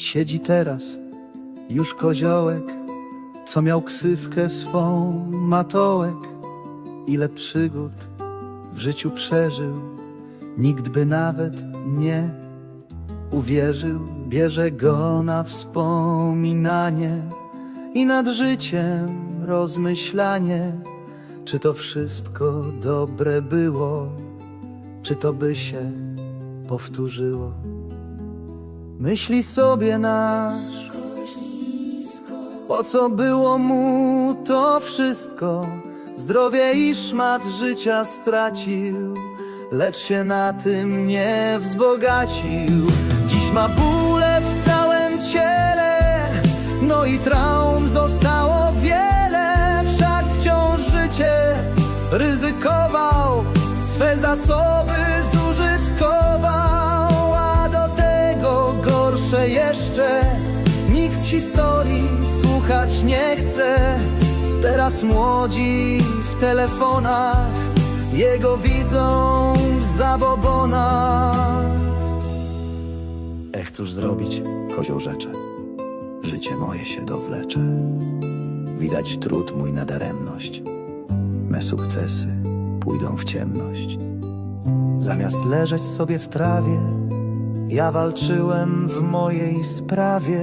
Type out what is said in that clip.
Siedzi teraz już koziołek, co miał ksywkę swą matołek. Ile przygód w życiu przeżył, nikt by nawet nie uwierzył. Bierze go na wspominanie i nad życiem rozmyślanie, czy to wszystko dobre było, czy to by się powtórzyło. Myśli sobie nasz, po co było mu to wszystko? Zdrowie i szmat życia stracił, lecz się na tym nie wzbogacił. Dziś ma bóle w całym ciele, no i traum zostało wiele. Wszak wciąż życie ryzykował, swe zasoby gorsze jeszcze. Nikt historii słuchać nie chce. Teraz młodzi w telefonach jego widzą zabobona. Ech, cóż zrobić, kozioł rzecze. Życie moje się dowlecze. Widać trud mój nadaremność. Me sukcesy pójdą w ciemność. Zamiast leżeć sobie w trawie, ja walczyłem w mojej sprawie.